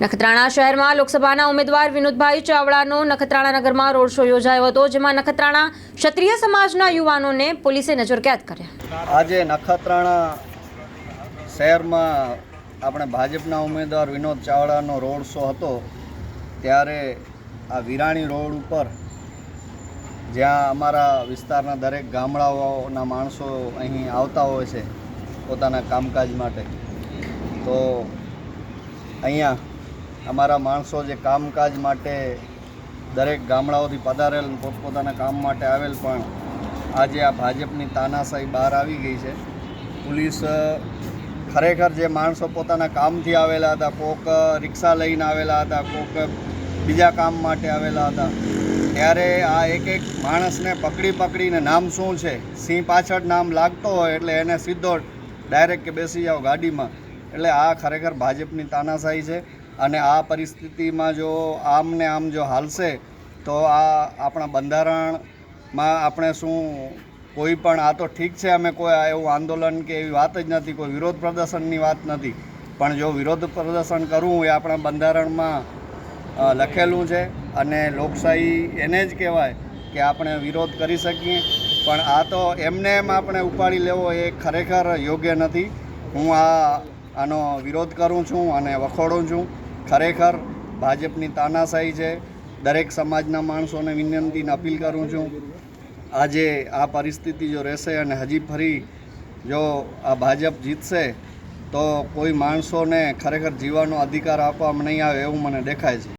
નખત્રાણા શહેરમાં લોકસભાના ઉમેદવાર વિનોદભાઈ ચાવડાનો નખત્રાણા નગરમાં રોડ શો યોજાયો હતો, જેમાં નખત્રાણા ક્ષત્રિય સમાજના યુવાનોને પોલીસે નજરકેદ કર્યા. આજે નખત્રાણા શહેરમાં આપણે ભાજપના ઉમેદવાર વિનોદ ચાવડાનો રોડ શો હતો, ત્યારે આ વિરાણી રોડ ઉપર જ્યાં અમારા વિસ્તારના દરેક ગામડાઓના માણસો અહીં આવતા હોય છે પોતાના કામકાજ માટે. તો અહીંયા અમારા માણસો જે કામકાજ માટે દરેક ગામડાઓથી પધારેલ પોતપોતાના કામ માટે આવેલ પણ આજે આ ભાજપની તાનાશાહી બહાર આવી ગઈ છે. પોલીસ ખરેખર જે માણસો પોતાના કામથી આવેલા હતા, કોક રિક્ષા લઈને આવેલા હતા, કોક બીજા કામ માટે આવેલા હતા, ત્યારે આ એક એક માણસને પકડી પકડીને નામ શું છે, સિંહ પાછળ નામ લાગતો હોય એટલે એને સીધો ડાયરેક્ટ કે બેસી જાઓ ગાડીમાં. એટલે આ ખરેખર ભાજપની તાનાશાહી છે. અને આ પરિસ્થિતિમાં જો આમ ને આમ જો હાલશે, તો આ આપણા બંધારણમાં આપણે શું, કોઈ પણ, આ તો ઠીક છે અમે કોઈ એવું આંદોલન કે એવી વાત જ નથી, કોઈ વિરોધ પ્રદર્શનની વાત નથી. પણ જો વિરોધ પ્રદર્શન કરવું એ આપણા બંધારણમાં લખેલું છે અને લોકશાહી એને જ કહેવાય કે આપણે વિરોધ કરી શકીએ. પણ આ તો એમને એમ આપણે ઉપાડી લેવો એ ખરેખર યોગ્ય નથી. હું આ, આનો વિરોધ કરું છું અને વખોડું છું. ખરેખર ભાજપની તાનાશાહી છે. દરેક સમાજના માણસોને વિનંતીને અપીલ કરું છું, આજે આ પરિસ્થિતિ જો રહેશે અને હજી ફરી જો આ ભાજપ જીતશે, તો કોઈ માણસોને ખરેખર જીવવાનો અધિકાર આપવામાં નહીં આવે એવું મને દેખાય છે.